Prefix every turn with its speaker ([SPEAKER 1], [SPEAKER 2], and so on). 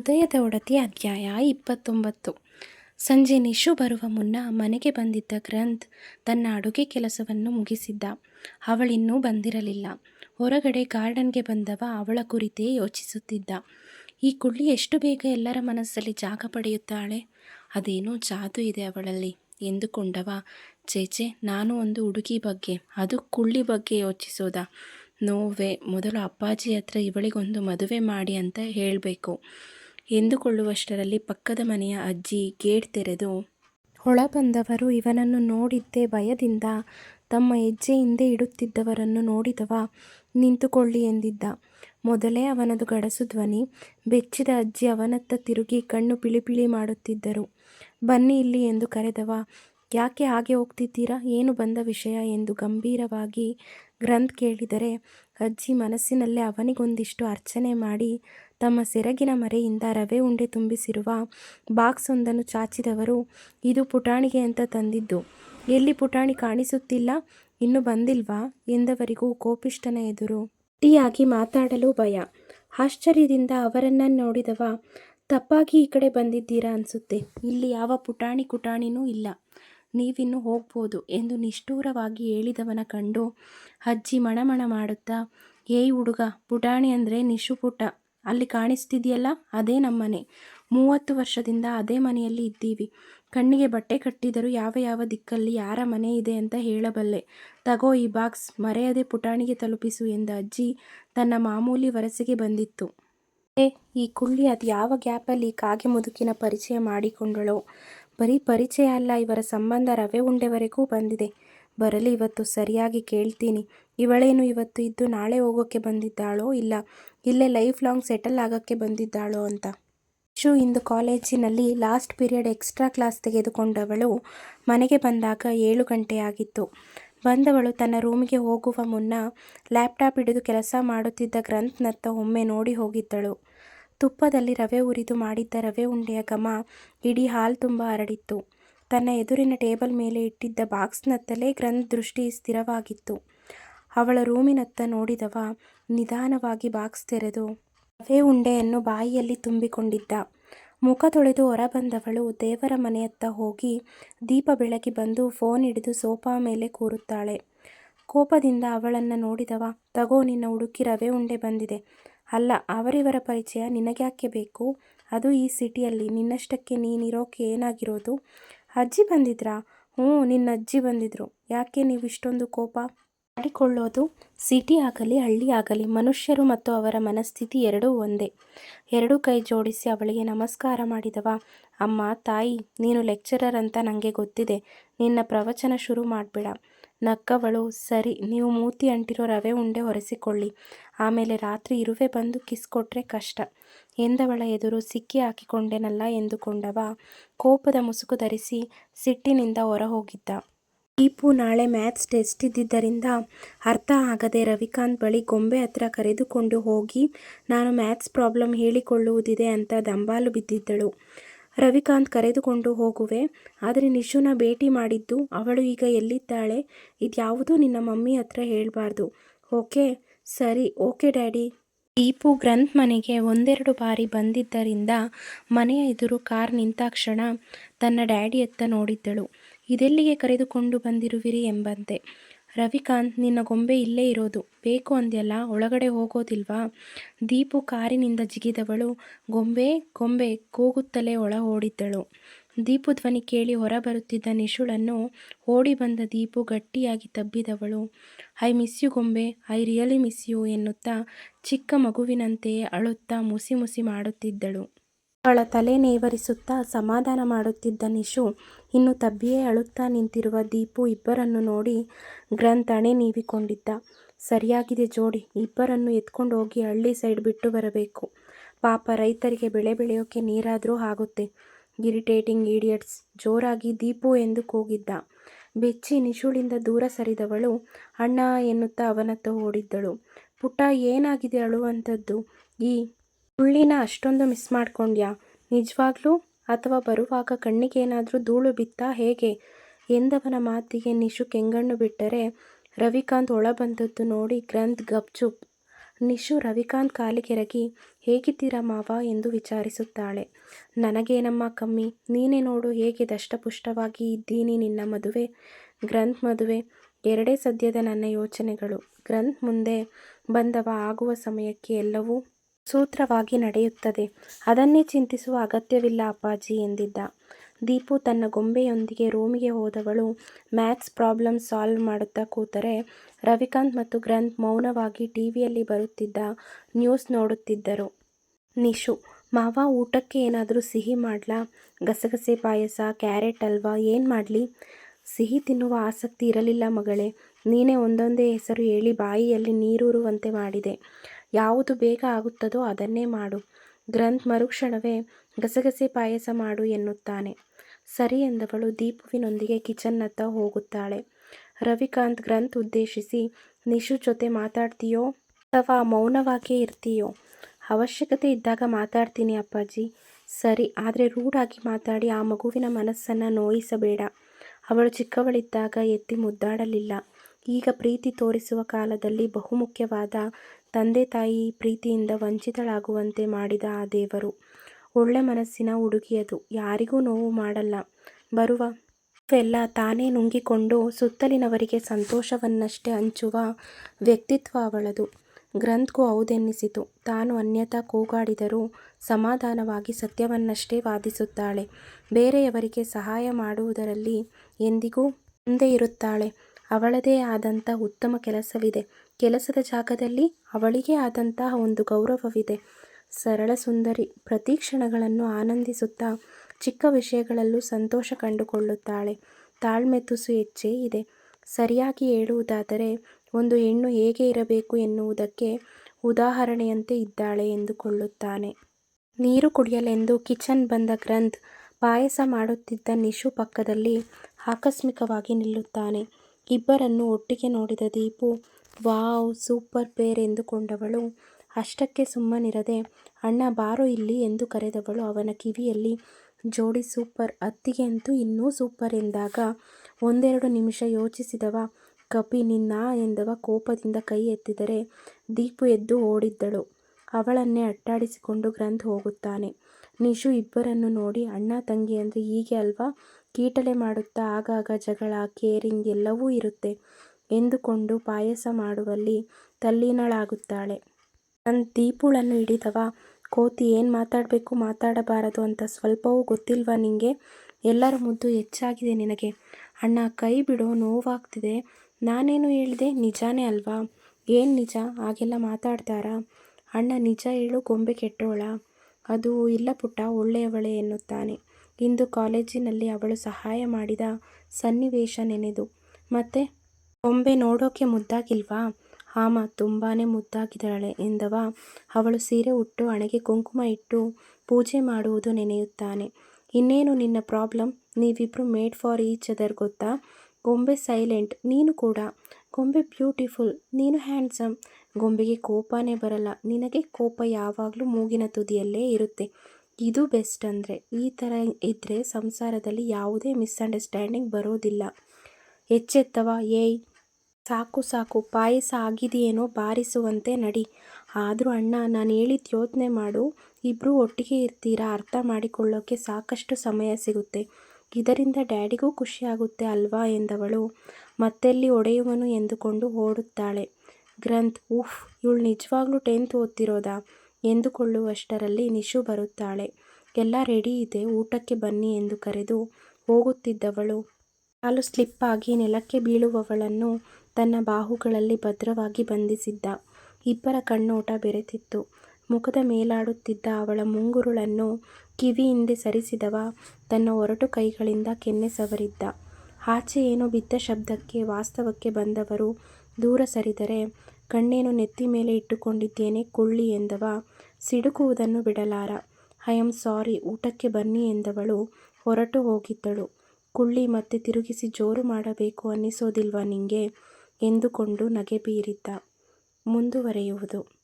[SPEAKER 1] ಹೃದಯದ ಒಡತಿ ಅಧ್ಯಾಯ ಇಪ್ಪತ್ತೊಂಬತ್ತು. ಸಂಜೆ ನಿಶು ಬರುವ ಮುನ್ನ ಮನೆಗೆ ಬಂದಿದ್ದ ಗ್ರಂಥ್ ತನ್ನ ಅಡುಗೆ ಕೆಲಸವನ್ನು ಮುಗಿಸಿದ್ದ. ಅವಳಿನ್ನೂ ಬಂದಿರಲಿಲ್ಲ. ಹೊರಗಡೆ ಗಾರ್ಡನ್ಗೆ ಬಂದವ ಅವಳ ಕುರಿತೇ ಯೋಚಿಸುತ್ತಿದ್ದ. ಈ ಕುಳ್ಳಿ ಎಷ್ಟು ಬೇಗ ಎಲ್ಲರ ಮನಸ್ಸಲ್ಲಿ ಜಾಗ ಪಡೆಯುತ್ತಾಳೆ? ಅದೇನೋ ಜಾದು ಇದೆ ಅವಳಲ್ಲಿ ಎಂದುಕೊಂಡವ. ಚೇಚೆ ನಾನು ಒಂದು ಹುಡುಗಿ ಬಗ್ಗೆ, ಅದು ಕುಳ್ಳಿ ಬಗ್ಗೆ ಯೋಚಿಸೋದ. ನೋವೇ, ಮೊದಲು ಅಪ್ಪಾಜಿ ಹತ್ರ ಇವಳಿಗೊಂದು ಮದುವೆ ಮಾಡಿ ಅಂತ ಹೇಳಬೇಕು. ಎಂದುಕೊಳ್ಳುವಷ್ಟರಲ್ಲಿ ಪಕ್ಕದ ಮನೆಯ ಅಜ್ಜಿ ಗೇಟ್ ತೆರೆದು ಒಳ ಬಂದವರು ಇವನನ್ನು ನೋಡಿದ್ದೇ ಭಯದಿಂದ ತಮ್ಮ ಹೆಜ್ಜೆ ಹಿಂದೆ ಇಡುತ್ತಿದ್ದವರನ್ನು ನೋಡಿದವ, ನಿಂತುಕೊಳ್ಳಿ ಎಂದಿದ್ದ. ಮೊದಲೇ ಅವನದು ಗಡಸು ಧ್ವನಿ, ಬೆಚ್ಚಿದ ಅಜ್ಜಿ ಅವನತ್ತ ತಿರುಗಿ ಕಣ್ಣು ಪಿಳಿಪಿಳಿ ಮಾಡುತ್ತಿದ್ದರು. ಬನ್ನಿ ಇಲ್ಲಿ ಎಂದು ಕರೆದವ, ಯಾಕೆ ಹಾಗೆ ಹೋಗ್ತಿದ್ದೀರಾ? ಏನು ಬಂದ ವಿಷಯ? ಎಂದು ಗಂಭೀರವಾಗಿ ಗ್ರಂಥ್ ಕೇಳಿದರೆ, ಅಜ್ಜಿ ಮನಸ್ಸಿನಲ್ಲೇ ಅವನಿಗೊಂದಿಷ್ಟು ಅರ್ಚನೆ ಮಾಡಿ ತಮ್ಮ ಸೆರಗಿನ ಮರೆಯಿಂದ ರವೆ ಉಂಡೆ ತುಂಬಿಸಿರುವ ಬಾಕ್ಸ್ ಒಂದನ್ನು ಚಾಚಿದವರು, ಇದು ಪುಟಾಣಿಗೆ ಅಂತ ತಂದಿದ್ದು. ಎಲ್ಲಿ ಪುಟಾಣಿ ಕಾಣಿಸುತ್ತಿಲ್ಲ, ಇನ್ನು ಬಂದಿಲ್ವಾ? ಎಂದವರಿಗೂ ಕೋಪಿಷ್ಟನ ಎದುರು ಟಿಯಾಗಿ ಮಾತಾಡಲು ಭಯ. ಆಶ್ಚರ್ಯದಿಂದ ಅವರನ್ನ ನೋಡಿದವ, ತಪ್ಪಾಗಿ ಈ ಕಡೆ ಬಂದಿದ್ದೀರಾ ಅನಿಸುತ್ತೆ. ಇಲ್ಲಿ ಯಾವ ಪುಟಾಣಿ ಕುಟಾಣಿನೂ ಇಲ್ಲ. ನೀವಿನ್ನು ಹೋಗ್ಬೋದು ಎಂದು ನಿಷ್ಠೂರವಾಗಿ ಹೇಳಿದವನ ಕಂಡು ಅಜ್ಜಿ ಮಣಮಣ ಮಾಡುತ್ತಾ, ಏಯ್ ಹುಡುಗ, ಪುಟಾಣಿ ಅಂದರೆ ನಿಶುಪುಟ. ಅಲ್ಲಿ ಕಾಣಿಸ್ತಿದೆಯಲ್ಲ? ಅದೇ ನಮ್ಮನೆ. ಮೂವತ್ತು ವರ್ಷದಿಂದ ಅದೇ ಮನೆಯಲ್ಲಿ ಇದ್ದೀವಿ. ಕಣ್ಣಿಗೆ ಬಟ್ಟೆ ಕಟ್ಟಿದರೂ ಯಾವ ಯಾವ ದಿಕ್ಕಲ್ಲಿ ಯಾರ ಮನೆ ಇದೆ ಅಂತ ಹೇಳಬಲ್ಲೆ. ತಗೋ ಈ ಬಾಕ್ಸ್, ಮರೆಯದೆ ಪುಟಾಣಿಗೆ ತಲುಪಿಸು ಎಂದ ಅಜ್ಜಿ. ತನ್ನ ಮಾಮೂಲಿ ವರಸೆಗೆ ಬಂದಿತ್ತು. ಏ, ಈ ಕುಳ್ಳಿ ಅದು ಯಾವ ಗ್ಯಾಪಲ್ಲಿ ಕಾಗೆ ಮುದುಕಿನ ಪರಿಚಯ ಮಾಡಿಕೊಂಡಳೋ? ಬರೀ ಪರಿಚಯ ಅಲ್ಲ, ಇವರ ಸಂಬಂಧ ರವೆ ಉಂಡೆವರೆಗೂ ಬಂದಿದೆ. ಬರಲಿ, ಇವತ್ತು ಸರಿಯಾಗಿ ಕೇಳ್ತೀನಿ. ಇವಳೇನು ಇವತ್ತು ಇದ್ದು ನಾಳೆ ಹೋಗೋಕ್ಕೆ ಬಂದಿದ್ದಾಳೋ ಇಲ್ಲ, ಇಲ್ಲೇ ಲೈಫ್ ಲಾಂಗ್ ಸೆಟಲ್ ಆಗೋಕ್ಕೆ ಬಂದಿದ್ದಾಳೋ ಅಂತ. ಶು ಇಂದು ಕಾಲೇಜಿನಲ್ಲಿ ಲಾಸ್ಟ್ ಪೀರಿಯಡ್ ಎಕ್ಸ್ಟ್ರಾ ಕ್ಲಾಸ್ ತೆಗೆದುಕೊಂಡವಳು. ಮನೆಗೆ ಬಂದಾಗ ಏಳು ಗಂಟೆ ಆಗಿತ್ತು. ಬಂದವಳು ತನ್ನ ರೂಮಿಗೆ ಹೋಗುವ ಮುನ್ನ ಲ್ಯಾಪ್ಟಾಪ್ ಹಿಡಿದು ಕೆಲಸ ಮಾಡುತ್ತಿದ್ದ ಗ್ರಂಥ್ನತ್ತ ಒಮ್ಮೆ ನೋಡಿ ಹೋಗಿದ್ದಳು. ತುಪ್ಪದಲ್ಲಿ ರವೆ ಉರಿದು ಮಾಡಿದ್ದ ರವೆ ಉಂಡೆಯ ಘಮ ಇಡೀ ಹಾಲು ತುಂಬ ಹರಡಿತ್ತು. ತನ್ನ ಎದುರಿನ ಟೇಬಲ್ ಮೇಲೆ ಇಟ್ಟಿದ್ದ ಬಾಕ್ಸ್ನತ್ತಲೇ ಗ್ರಂಥ್ ದೃಷ್ಟಿ ಸ್ಥಿರವಾಗಿತ್ತು. ಅವಳ ರೂಮಿನತ್ತ ನೋಡಿದವ ನಿಧಾನವಾಗಿ ಬಾಕ್ಸ್ ತೆರೆದು ರವೆ ಉಂಡೆಯನ್ನು ಬಾಯಿಯಲ್ಲಿ ತುಂಬಿಕೊಂಡಿದ್ದ. ಮುಖ ತೊಳೆದು ಹೊರಬಂದವಳು ದೇವರ ಮನೆಯತ್ತ ಹೋಗಿ ದೀಪ ಬೆಳಗಿ ಬಂದು ಫೋನ್ ಹಿಡಿದು ಸೋಫಾ ಮೇಲೆ ಕೂರುತ್ತಾಳೆ. ಕೋಪದಿಂದ ಅವಳನ್ನು ನೋಡಿದವ, ತಗೋ, ನಿನ್ನ ಹುಡುಕಿ ರವೆ ಉಂಡೆ ಬಂದಿದೆ. ಅಲ್ಲ, ಅವರಿವರ ಪರಿಚಯ ನಿನಗ್ಯಾಕೆ ಬೇಕು? ಅದು ಈ ಸಿಟಿಯಲ್ಲಿ ನಿನ್ನಷ್ಟಕ್ಕೆ ನೀನಿರೋಕೆ ಏನಾಗಿರೋದು? ಅಜ್ಜಿ ಬಂದಿದ್ರಾ? ಹ್ಞೂ, ನಿನ್ನ ಅಜ್ಜಿ ಬಂದಿದ್ರು. ಯಾಕೆ ನೀವು ಇಷ್ಟೊಂದು ಕೋಪ ಮಾಡಿಕೊಳ್ಳೋದು? ಸಿಟಿ ಆಗಲಿ, ಹಳ್ಳಿ ಆಗಲಿ, ಮನುಷ್ಯರು ಮತ್ತು ಅವರ ಮನಸ್ಥಿತಿ ಎರಡೂ ಒಂದೇ. ಎರಡು ಕೈ ಜೋಡಿಸಿ ಅವಳಿಗೆ ನಮಸ್ಕಾರ ಮಾಡಿದವ? ಅಮ್ಮ, ತಾಯಿ, ನೀನು ಲೆಕ್ಚರರ್ ಅಂತ ನನಗೆ ಗೊತ್ತಿದೆ. ನಿನ್ನ ಪ್ರವಚನ ಶುರು ಮಾಡಬೇಡ. ನಕ್ಕವಳು, ಸರಿ, ನೀವು ಮೂತಿ ಅಂಟಿರೋ ರವೆ ಉಂಡೆ ಹೊರೆಸಿಕೊಳ್ಳಿ ಆಮೇಲೆ ರಾತ್ರಿ ಇರುವೆ ಬಂದು ಕಿಸ್ ಕೊಟ್ರೆ ಕಷ್ಟ. ಎಂದವಳ ಎದುರು ಸಿಕ್ಕಿ ಹಾಕಿಕೊಂಡೆನಲ್ಲ ಎಂದುಕೊಂಡವ, ಕೋಪದ ಮುಸುಕು ಧರಿಸಿ ಸಿಟ್ಟಿನಿಂದ ಹೊರಹೋಗಿದ್ದ. ದೀಪು ನಾಳೆ ಮ್ಯಾಥ್ಸ್ ಟೆಸ್ಟ್ ಇದ್ದಿದ್ದರಿಂದ ಅರ್ಥ ಆಗದೆ ರವಿಕಾಂತ್ ಬಳಿ ಗೊಂಬೆ ಹತ್ರ ಕರೆದುಕೊಂಡು ಹೋಗಿ, ನಾನು ಮ್ಯಾಥ್ಸ್ ಪ್ರಾಬ್ಲಮ್ ಹೇಳಿಕೊಳ್ಳುವುದಿದೆ ಅಂತ ದಂಬಾಲು ಬಿದ್ದಿದ್ದಳು. ರವಿಕಾಂತ್ ಕರೆದುಕೊಂಡು ಹೋಗುವೆ. ಆದರೆ ನಿಶುನ ಭೇಟಿ ಮಾಡಿದ್ದು ಅವಳು ಈಗ ಎಲ್ಲಿದ್ದಾಳೆ? ಇದ್ಯಾವುದೂ ನಿನ್ನ ಮಮ್ಮಿ ಹತ್ರ ಹೇಳಬಾರ್ದು. ಓಕೆ, ಸರಿ, ಓಕೆ ಡ್ಯಾಡಿ. ದೀಪು ಗ್ರಂಥ್ ಮನೆಗೆ ಒಂದೆರಡು ಬಾರಿ ಬಂದಿದ್ದರಿಂದ ಮನೆಯ ಎದುರು ಕಾರ್ ನಿಂತಾಕ್ಷಣ ತನ್ನ ಡ್ಯಾಡಿಯತ್ತ ನೋಡಿದ್ದಳು. ಇದೆಲ್ಲಿಗೆ ಕರೆದುಕೊಂಡು ಬಂದಿರುವಿರಿ ಎಂಬಂತೆ. ರವಿಕಾಂತ್, ನಿನ್ನ ಗೊಂಬೆ ಇಲ್ಲೇ ಇರೋದು. ಬೇಕು ಅಂದ್ಯಲ್ಲ, ಒಳಗಡೆ ಹೋಗೋದಿಲ್ವಾ? ದೀಪು ಕಾರಿನಿಂದ ಜಿಗಿದವಳು. ಗೊಂಬೆ ಗೊಂಬೆ, ಕೂಗುತ್ತಲೇ ಒಳ ಓಡಿದ್ದಳು. ದೀಪು ಧ್ವನಿ ಕೇಳಿ ಹೊರಬರುತ್ತಿದ್ದ ನಿಶುಳನ್ನು ಓಡಿ ಬಂದ ದೀಪು ಗಟ್ಟಿಯಾಗಿ ತಬ್ಬಿದವಳು. ಐ ಮಿಸ್ ಯು ಗೊಂಬೆ, ಐ ರಿಯಲಿ ಮಿಸ್ ಯು ಎನ್ನುತ್ತಾ ಚಿಕ್ಕ ಮಗುವಿನಂತೆಯೇ ಅಳುತ್ತಾ ಮುಸಿ ಮುಸಿ ಮಾಡುತ್ತಿದ್ದಳು. ಅವಳ ತಲೆ ನೇವರಿಸುತ್ತಾ ಸಮಾಧಾನ ಮಾಡುತ್ತಿದ್ದ ನಿಶು ಇನ್ನು ತಬ್ಬಿಯೇ ಅಳುತ್ತಾ ನಿಂತಿರುವ ದೀಪು ಇಬ್ಬರನ್ನು ನೋಡಿ ಗ್ರಂಥ್ ಅಣೆ ನೀವಿಕೊಂಡಿದ್ದ. ಸರಿಯಾಗಿದೆ ಜೋಡಿ, ಇಬ್ಬರನ್ನು ಎತ್ಕೊಂಡು ಹೋಗಿ ಹಳ್ಳಿ ಸೈಡ್ ಬಿಟ್ಟು ಬರಬೇಕು. ಪಾಪ ರೈತರಿಗೆ ಬೆಳೆ ಬೆಳೆಯೋಕೆ ನೀರಾದರೂ ಆಗುತ್ತೆ. ಇರಿಟೇಟಿಂಗ್ ಈಡಿಯಟ್ಸ್ ಜೋರಾಗಿ ದೀಪು ಎಂದು ಕೂಗಿದ್ದ. ಬೆಚ್ಚಿ ನಿಶುಳಿಂದ ದೂರ ಸರಿದವಳು ಅಣ್ಣ ಎನ್ನುತ್ತಾ ಅವನತ್ತ ಓಡಿದ್ದಳು. ಪುಟ್ಟ, ಏನಾಗಿದೆ ಅಳುವಂಥದ್ದು? ಈ ಹುಳ್ಳಿನ ಅಷ್ಟೊಂದು ಮಿಸ್ ಮಾಡ್ಕೊಂಡ್ಯಾ? ನಿಜವಾಗ್ಲೂ? ಅಥವಾ ಬರುವಾಗ ಕಣ್ಣಿಗೇನಾದರೂ ಧೂಳು ಬಿತ್ತಾ ಹೇಗೆ? ಎಂದವನ ಮಾತಿಗೆ ನಿಶು ಕೆಂಗಣ್ಣು ಬಿಟ್ಟರೆ ರವಿಕಾಂತ್ ಒಳ ಬಂದದ್ದು ನೋಡಿ ಗ್ರಂಥ್ ಗಪ್ಚುಪ್ ನಿಶು ರವಿಕಾಂತ್ ಕಾಲಿಗೆರಗಿ ಹೇಗಿದ್ದೀರಾ ಮಾವ ಎಂದು ವಿಚಾರಿಸುತ್ತಾಳೆ. ನನಗೇನಮ್ಮ ಕಮ್ಮಿ, ನೀನೇ ನೋಡು ಹೇಗೆ ದಷ್ಟಪುಷ್ಟವಾಗಿ ಇದ್ದೀನಿ ನಿನ್ನ ಮದುವೆ, ಗ್ರಂಥ್ ಮದುವೆ, ಎರಡೇ ಸದ್ಯದ ನನ್ನ ಯೋಚನೆಗಳು. ಗ್ರಂಥ್ ಮುಂದೆ ಬಂದವ ಆಗುವ ಸಮಯಕ್ಕೆ ಎಲ್ಲವೂ ಸೂತ್ರವಾಗಿ ನಡೆಯುತ್ತದೆ. ಅದನ್ನೇ ಚಿಂತಿಸುವ ಅಗತ್ಯವಿಲ್ಲ ಅಪ್ಪಾಜಿ ಎಂದಿದ್ದ. ದೀಪು ತನ್ನ ಗೊಂಬೆಯೊಂದಿಗೆ ರೂಮಿಗೆ ಹೋದವಳು ಮ್ಯಾಥ್ಸ್ ಪ್ರಾಬ್ಲಮ್ ಸಾಲ್ವ್ ಮಾಡುತ್ತಾ ಕೂತರೆ ರವಿಕಾಂತ್ ಮತ್ತು ಗ್ರಂಥ್ ಮೌನವಾಗಿ ಟಿವಿಯಲ್ಲಿ ಬರುತ್ತಿದ್ದ ನ್ಯೂಸ್ ನೋಡುತ್ತಿದ್ದರು. ನಿಶು: ಮಾವ ಊಟಕ್ಕೆ ಏನಾದರೂ ಸಿಹಿ ಮಾಡ್ಲಾ? ಗಸಗಸೆ ಪಾಯಸ, ಕ್ಯಾರೆಟ್ ಅಲ್ವಾ ಏನು ಮಾಡಲಿ ಸಿಹಿ ತಿನ್ನುವ ಆಸಕ್ತಿ ಇರಲಿಲ್ಲ ಮಗಳೇ, ನೀನೇ ಒಂದೊಂದೇ ಹೆಸರು ಹೇಳಿ ಬಾಯಿಯಲ್ಲಿ ನೀರೂರುವಂತೆ ಮಾಡಿದೆ. ಯಾವುದು ಬೇಗ ಆಗುತ್ತದೋ ಅದನ್ನೇ ಮಾಡು. ಗ್ರಂಥ್ ಮರುಕ್ಷಣವೇ ಗಸಗಸೆ ಪಾಯಸ ಮಾಡು ಎನ್ನುತ್ತಾನೆ. ಸರಿ ಎಂದವಳು ದೀಪುವಿನೊಂದಿಗೆ ಕಿಚನ್ನತ್ತ ಹೋಗುತ್ತಾಳೆ. ರವಿಕಾಂತ್ ಗ್ರಂಥ್ ಉದ್ದೇಶಿಸಿ, ನಿಶು ಜೊತೆ ಮಾತಾಡ್ತೀಯೋ ಅಥವಾ ಮೌನವಾಗಿಯೇ ಇರ್ತೀಯೋ? ಅವಶ್ಯಕತೆ ಇದ್ದಾಗ ಮಾತಾಡ್ತೀನಿ ಅಪ್ಪಾಜಿ. ಸರಿ, ಆದ್ರೆ ರೂಡ್ ಆಗಿ ಮಾತಾಡಿ ಆ ಮಗುವಿನ ಮನಸ್ಸನ್ನ ನೋಯಿಸಬೇಡ. ಅವಳು ಚಿಕ್ಕವಳಿದ್ದಾಗ ಎತ್ತಿ ಮುದ್ದಾಡಲಿಲ್ಲ. ಈಗ ಪ್ರೀತಿ ತೋರಿಸುವ ಕಾಲದಲ್ಲಿ ಬಹುಮುಖ್ಯವಾದ ತಂದೆ ತಾಯಿ ಪ್ರೀತಿಯಿಂದ ವಂಚಿತಳಾಗುವಂತೆ ಮಾಡಿದ ಆ ದೇವರು. ಒಳ್ಳೆ ಮನಸ್ಸಿನ ಹುಡುಗಿಯದು, ಯಾರಿಗೂ ನೋವು ಮಾಡಲ್ಲ. ಬರುವ ಎಲ್ಲ ತಾನೇ ನುಂಗಿಕೊಂಡು ಸುತ್ತಲಿನವರಿಗೆ ಸಂತೋಷವನ್ನಷ್ಟೇ ಹಂಚುವ ವ್ಯಕ್ತಿತ್ವ ಅವಳದು. ಗ್ರಂಥ್ಗೂ ಹೌದೆನ್ನಿಸಿತು. ತಾನು ಅನ್ಯತಾ ಕೂಗಾಡಿದರೂ ಸಮಾಧಾನವಾಗಿ ಸತ್ಯವನ್ನಷ್ಟೇ ವಾದಿಸುತ್ತಾಳೆ. ಬೇರೆಯವರಿಗೆ ಸಹಾಯ ಮಾಡುವುದರಲ್ಲಿ ಎಂದಿಗೂ ಮುಂದೆ ಇರುತ್ತಾಳೆ. ಅವಳದೇ ಆದಂಥ ಉತ್ತಮ ಕೆಲಸವಿದೆ. ಕೆಲಸದ ಜಾಗದಲ್ಲಿ ಅವಳಿಗೇ ಆದಂತಹ ಒಂದು ಗೌರವವಿದೆ. ಸರಳ ಸುಂದರಿ. ಪ್ರತಿ ಕ್ಷಣಗಳನ್ನು ಆನಂದಿಸುತ್ತಾ ಚಿಕ್ಕ ವಿಷಯಗಳಲ್ಲೂ ಸಂತೋಷ ಕಂಡುಕೊಳ್ಳುತ್ತಾಳೆ. ತಾಳ್ಮೆ ತುಸು ಹೆಚ್ಚೇ ಇದೆ. ಸರಿಯಾಗಿ ಹೇಳುವುದಾದರೆ ಒಂದು ಹೆಣ್ಣು ಹೇಗೆ ಇರಬೇಕು ಎನ್ನುವುದಕ್ಕೆ ಉದಾಹರಣೆಯಂತೆ ಇದ್ದಾಳೆ ಎಂದುಕೊಳ್ಳುತ್ತಾನೆ. ನೀರು ಕುಡಿಯಲೆಂದು ಕಿಚನ್ ಬಂದ ಗ್ರಂಥ್ ಪಾಯಸ ಮಾಡುತ್ತಿದ್ದ ನಿಶು ಪಕ್ಕದಲ್ಲಿ ಆಕಸ್ಮಿಕವಾಗಿ ನಿಲ್ಲುತ್ತಾನೆ. ಇಬ್ಬರನ್ನು ಒಟ್ಟಿಗೆ ನೋಡಿದ ದೀಪು, ವಾವ್, ಸೂಪರ್ ಪೇರ್ ಎಂದುಕೊಂಡವಳು ಅಷ್ಟಕ್ಕೇ ಸುಮ್ಮನಿರದೆ ಅಣ್ಣ ಬಾರೋ ಇಲ್ಲಿ ಎಂದು ಕರೆದವಳು ಅವನ ಕಿವಿಯಲ್ಲಿ ಜೋಡಿ ಸೂಪರ್, ಅತ್ತಿಗೆ ಅಂತೂ ಇನ್ನೂ ಸೂಪರ್ ಎಂದಾಗ ಒಂದೆರಡು ನಿಮಿಷ ಯೋಚಿಸಿದವ ಕಪಿ ನಿನ್ನ ಎಂದವ ಕೋಪದಿಂದ ಕೈ ಎತ್ತಿದರೆ ದೀಪು ಎದ್ದು ಓಡಿದ್ದಳು. ಅವಳನ್ನೇ ಅಟ್ಟಾಡಿಸಿಕೊಂಡು ಗ್ರಂಥ್ ಹೋಗುತ್ತಾನೆ. ನಿಶು ಇಬ್ಬರನ್ನು ನೋಡಿ ಅಣ್ಣ ತಂಗಿ ಅಂದರೆ ಹೀಗೆ ಅಲ್ವಾ ಕೀಟಲೆ ಮಾಡುತ್ತಾ ಆಗಾಗ ಜಗಳ, ಕೇರಿಂಗ್ ಎಲ್ಲವೂ ಇರುತ್ತೆ ಎಂದುಕೊಂಡು ಪಾಯಸ ಮಾಡುವಲ್ಲಿ ತಲ್ಲೀನಳಾಗುತ್ತಾಳೆ. ಗ್ರಂಥ್ ದೀಪುಳನ್ನು ಹಿಡಿದವ ಕೋತಿ ಏನು ಮಾತಾಡಬೇಕು ಮಾತಾಡಬಾರದು ಅಂತ ಸ್ವಲ್ಪವೂ ಗೊತ್ತಿಲ್ವಾ ನಿನಗೆ ಎಲ್ಲರ ಮುದ್ದು ಹೆಚ್ಚಾಗಿದೆ ನಿನಗೆ. ಅಣ್ಣ, ಕೈ ಬಿಡೋ, ನೋವಾಗ್ತಿದೆ. ನಾನೇನು ಹೇಳಿದೆ ನಿಜಾನೇ ಅಲ್ವಾ? ಏನು ನಿಜ ಹಾಗೆಲ್ಲ ಮಾತಾಡ್ತಾರಾ? ಅಣ್ಣ, ನಿಜ ಹೇಳು, ಗೊಂಬೆ ಕೆಟ್ಟೋಳ ಅದು ಇಲ್ಲ ಪುಟ್ಟ, ಒಳ್ಳೆಯವಳೆ ಎನ್ನುತ್ತಾನೆ. ಇಂದು ಕಾಲೇಜಿನಲ್ಲಿ ಅವಳು ಸಹಾಯ ಮಾಡಿದ ಸನ್ನಿವೇಶ ನೆನೆದು. ಮತ್ತೆ ಗೊಂಬೆ ನೋಡೋಕೆ ಮುದ್ದಾಗಿಲ್ವಾ? ಆಮ ತುಂಬಾನೇ ಮುದ್ದಾಗಿದ್ದಾಳೆ ಎಂದವ ಅವಳು ಸೀರೆ ಉಟ್ಟು ಹಣೆಗೆ ಕುಂಕುಮ ಇಟ್ಟು ಪೂಜೆ ಮಾಡುವುದು ನೆನೆಯುತ್ತಾನೆ. ಇನ್ನೇನು ನಿನ್ನ ಪ್ರಾಬ್ಲಮ್ ನೀವಿಬ್ರು ಮೇಡ್ ಫಾರ್ ಈಚ್ ಅದರ್ ಗೊತ್ತಾ? ಗೊಂಬೆ ಸೈಲೆಂಟ್, ನೀನು ಕೂಡ. ಗೊಂಬೆ ಬ್ಯೂಟಿಫುಲ್, ನೀನು ಹ್ಯಾಂಡ್ಸಮ್. ಗೊಂಬೆಗೆ ಕೋಪನೇ ಬರಲ್ಲ ನಿನಗೆ ಕೋಪ ಯಾವಾಗಲೂ ಮೂಗಿನ ತುದಿಯಲ್ಲೇ ಇರುತ್ತೆ. ಇದು ಬೆಸ್ಟ್ ಅಂದರೆ, ಈ ಥರ ಇದ್ದರೆ ಸಂಸಾರದಲ್ಲಿ ಯಾವುದೇ ಮಿಸ್ಅಂಡರ್ಸ್ಟ್ಯಾಂಡಿಂಗ್ ಬರೋದಿಲ್ಲ. ಎಚ್ಚೆತ್ತವ, ಏಯ್ ಸಾಕು ಸಾಕು, ಪಾಯಸ ಆಗಿದೆಯೇನೋ ಬಾರಿಸುವಂತೆ ನಡಿ. ಆದರೂ ಅಣ್ಣ, ನಾನು ಹೇಳಿದ್ ಯೋಚನೆ ಮಾಡು ಇಬ್ರೂ ಒಟ್ಟಿಗೆ ಇರ್ತೀರಾ ಅರ್ಥ ಮಾಡಿಕೊಳ್ಳೋಕೆ ಸಾಕಷ್ಟು ಸಮಯ ಸಿಗುತ್ತೆ. ಇದರಿಂದ ಡ್ಯಾಡಿಗೂ ಖುಷಿಯಾಗುತ್ತೆ ಅಲ್ವಾ ಎಂದವಳು ಮತ್ತೆಲ್ಲಿ ಒಡೆಯುವನು ಎಂದುಕೊಂಡು ಓಡುತ್ತಾಳೆ. ಗ್ರಂಥ್, ಉಫ್, ಇವ್ಳು ನಿಜವಾಗ್ಲೂ ಟೆಂತ್ ಓದ್ತಿರೋದಾ ಎಂದುಕೊಳ್ಳುವಷ್ಟರಲ್ಲಿ ನಿಶು ಬರುತ್ತಾಳೆ. ಎಲ್ಲ ರೆಡಿ ಇದೆ, ಊಟಕ್ಕೆ ಬನ್ನಿ ಎಂದು ಕರೆದು ಹೋಗುತ್ತಿದ್ದವಳು ಕಾಲು ಸ್ಲಿಪ್ ಆಗಿ ನೆಲಕ್ಕೆ ಬೀಳುವವಳನ್ನು ತನ್ನ ಬಾಹುಗಳಲ್ಲಿ ಭದ್ರವಾಗಿ ಬಂಧಿಸಿದ್ದ. ಇಬ್ಬರ ಕಣ್ಣೋಟ ಬೆರೆತಿತ್ತು. ಮುಖದ ಮೇಲಾಡುತ್ತಿದ್ದ ಅವಳ ಮುಂಗುರುಳನ್ನು ಕಿವಿ ಹಿಂದೆ ಸರಿಸಿದವ ತನ್ನ ಒರಟು ಕೈಗಳಿಂದ ಕೆನ್ನೆ ಸವರಿದ್ದ. ಆಚೆ ಏನು ಬಿದ್ದ ಶಬ್ದಕ್ಕೆ ವಾಸ್ತವಕ್ಕೆ ಬಂದವರು ದೂರ ಸರಿದರೆ ಕಣ್ಣೇನು ನೆತ್ತಿ ಮೇಲೆ ಇಟ್ಟುಕೊಂಡಿದ್ದೇನೆ ಕುಳ್ಳಿ ಎಂದವ ಸಿಡುಕುವುದನ್ನು ಬಿಡಲಾರ. ಐಯಾಮ್ ಸಾರಿ, ಊಟಕ್ಕೆ ಬನ್ನಿ ಎಂದವಳು ಹೊರಟು ಹೋಗಿದ್ದಳು. ಕುಳ್ಳಿ ಮತ್ತೆ ತಿರುಗಿಸಿ ಜೋರು ಮಾಡಬೇಕು ಅನ್ನಿಸೋದಿಲ್ವಾ ನಿಂಗೆ ಎಂದುಕೊಂಡು ನಗೆ ಬೀರಿದ್ದ. ಮುಂದುವರೆಯುವುದು